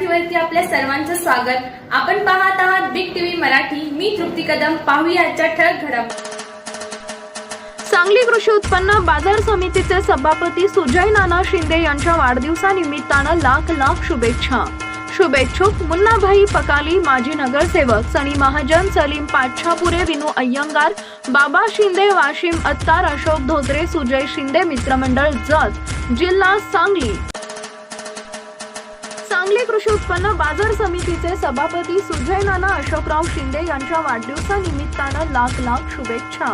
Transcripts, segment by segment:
मराठीवरती आपल्या सर्वांचं स्वागत. आपण पाहत आहात बिग टीव्ही मराठी. मी तृप्ती कदम. पाहूया आजच्या ठळक घडामोडी. सांगली कृषी उत्पन्न बाजार समितीचे सभापती सुजय नाना शिंदे यांच्या वाढदिवसानिमित्तानं लाख लाख शुभेच्छा. शुभेच्छुक मुन्नाभाई पकाली माजी नगरसेवक सनी महाजन सलीम पाच्छापुरे विनू अय्यंगार बाबा शिंदे वाशिम अत्तार अशोक धोत्रे सुजय शिंदे मित्रमंडळ जत जिल्हा सांगली. सांगली कृषी उत्पन्न बाजार समितीचे सभापती सुजय नाना अशोकराव शिंदे यांच्या वाढदिवसानिमित्तानं लाख लाख शुभेच्छा.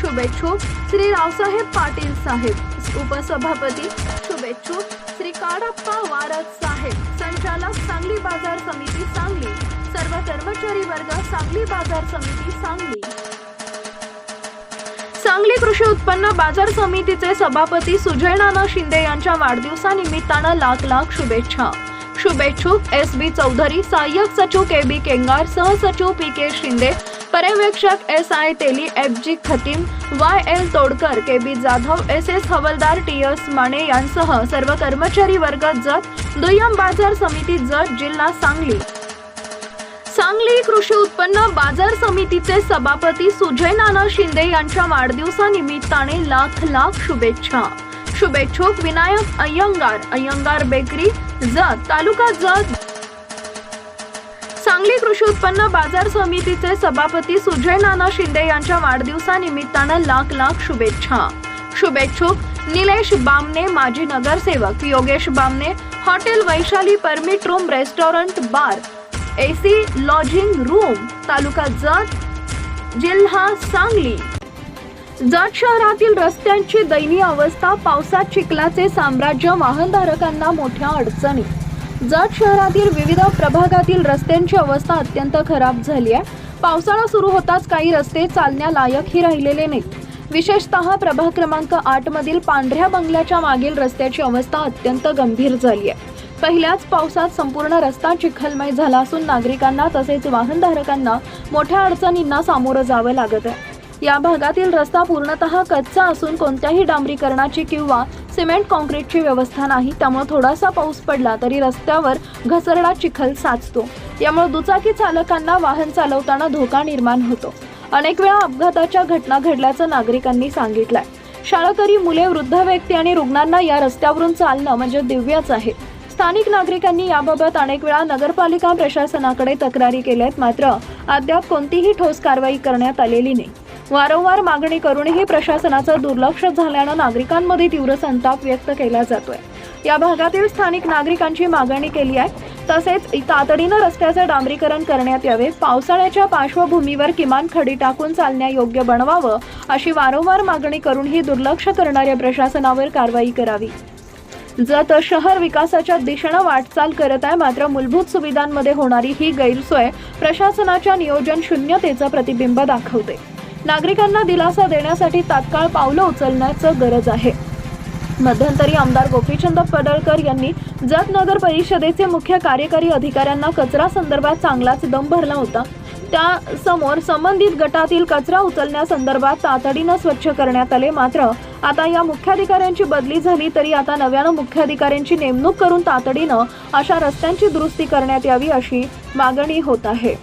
शुभेच्छुक श्री रावसाहेब पाटील साहेब उपसभापती शुभेच्छुक श्री काडप्पा वारद साहेब संचालक सांगली बाजार समिती सांगली सर्व कर्मचारी वर्ग सांगली बाजार समिती सांगली. सांगली कृषी उत्पन्न बाजार समितीचे सभापती सुजय नाना शिंदे यांच्या वाढदिवसानिमित्तानं लाख लाख शुभेच्छा. शुभेच्छुक एस बी चौधरी सहाय्यक सचिव के बी केंगार सहसचिव पी के शिंदे पर्यवेक्षक S I Teli F G Khatim Y L Todkar K B Jadhav S S Hawaldar T S Mane यांसह सर्व कर्मचारी वर्ग जत दुय्यम बाजार समिती जत जिल्हा सांगली. सांगली कृषी उत्पन्न बाजार समितीचे सभापती सुजय नाना शिंदे यांच्या वाढदिवसानिमित्ताने लाख लाख शुभेच्छा. शुभेच्छुक विनायक अय्यंगार अय्यंगार बेकरी जत तालुका जत सांगली कृषी उत्पन्न बाजार समितीचे सभापती सुजय नाना शिंदे यांच्या वाढदिवसानिमित्तानं लाख लाख शुभेच्छा. शुभेच्छुक निलेश बामने माजी नगरसेवक Yogesh Bamne hotel Vaishali permit room restaurant bar AC lodging room taluka Jat जिल्हा सांगली. जात शहरातील रस्त्यांची दयनीय अवस्था पावसात चिखलाचे साम्राज्य वाहनधारकांना मोठ्या अडचणी. जात शहरातील विविध प्रभागातील रस्त्यांची अवस्था अत्यंत खराब झाली आहे. पावसाळा सुरू होताच काही रस्ते चालण्यालायकही राहिलेले नाहीत. विशेषतः प्रभाग क्रमांक आठ मधील पांढऱ्या बंगल्याच्या मागील रस्त्याची अवस्था अत्यंत गंभीर झाली आहे. पहिल्याच पावसात संपूर्ण रस्ता चिखलमय झाला असून नागरिकांना तसेच वाहनधारकांना मोठ्या अडचणींना सामोरं जावं लागत आहे. या भागातील रस्ता पूर्णतः कच्चा असून कोणत्याही डांबरीकरणाची किंवा सिमेंट कॉन्क्रीटची व्यवस्था नाही. त्यामुळे थोडासा पाऊस पडला तरी रस्त्यावर घसरडा चिखल साचतो. यामुळे दुचाकी चालकांना वाहन चालवताना धोका निर्माण होतो. अनेक वेळा अपघाताच्या घटना घडल्याचं नागरिकांनी सांगितलंय. शाळकरी मुले वृद्ध व्यक्ती आणि रुग्णांना या रस्त्यावरून चालणं म्हणजे दिव्यच आहे. स्थानिक नागरिकांनी याबाबत अनेक वेळा नगरपालिका प्रशासनाकडे तक्रारी केल्या आहेत मात्र अद्याप कोणतीही ठोस कारवाई करण्यात आलेली नाही. वारंवार मागणी करूनही प्रशासनाचं दुर्लक्ष झाल्यानं नागरिकांमध्ये तीव्र संताप व्यक्त केला जातोय. या भागातील स्थानिक नागरिकांची मागणी केली आहे. तसेच तातडीनं रस्त्याचं डांबरीकरण करण्यात यावे. पावसाळ्याच्या पार्श्वभूमीवर किमान खडी टाकून चालण्यायोग्य बनवावं अशी वारंवार मागणी करूनही दुर्लक्ष करणाऱ्या प्रशासनावर कारवाई करावी. जत शहर विकासाच्या दिशेनं वाटचाल करत आहे. मात्र मूलभूत सुविधांमध्ये होणारी ही गैरसोय प्रशासनाच्या नियोजन शून्यतेचं प्रतिबिंब दाखवते. नागरिकांना दिलासा देण्यासाठी तात्काळ पावलं उचलण्याचं गरज आहे. मध्यंतरी आमदार गोपीचंद पडळकर यांनी जत नगर परिषदेचे मुख्य कार्यकारी अधिकाऱ्यांना कचरा संदर्भात चांगलाच दम भरला होता. त्या समोर संबंधित गटातील कचरा उचलण्यासंदर्भात तातडीनं स्वच्छ करण्यात आले. मात्र आता या मुख्याधिकाऱ्यांची बदली झाली तरी आता नव्यानं मुख्याधिकाऱ्यांची नेमणूक करून तातडीनं अशा रस्त्यांची दुरुस्ती करण्यात यावी अशी मागणी होत आहे.